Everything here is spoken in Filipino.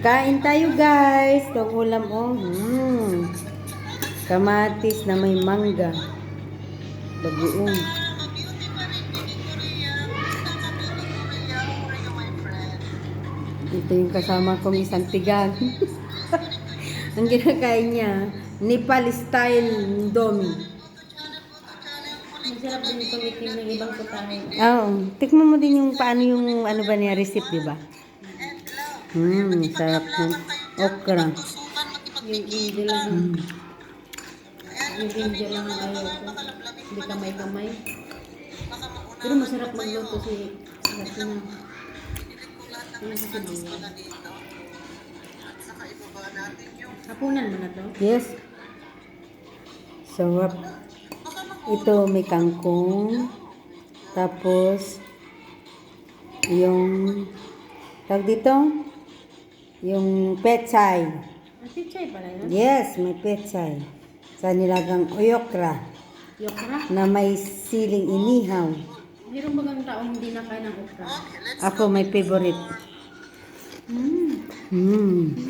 Kain tayo guys. Itong ulam oh. Mm. Kamatis na may mangga. Bagoong. Ito yung kasama kong isang tigan. Ang kinakain niya, Nepal style domi. Masarap din itong itim ng ibang putahe. Oo. Tikman mo din yung paano yung ano ba niya recipe, di ba? Hmm, sarap ng okra. Yung indio lang. ang- Yung indio lang ang ayaw ko. Hindi kamay-kamay. Pero masarap magluto si Latina. Yung sa Sibuya. Hapunan mo na to. Yes. Sarap. Ito may kangkong. Tapos, yung, tag dito, yung pechay. Asichay pala yun. Yes, may pechay. Sa nilagang oyokra Yokra. na may siling inihaw. Mayroon bagang taong hindi nakain ng okra. Ako may favorite. Mm. Hmm.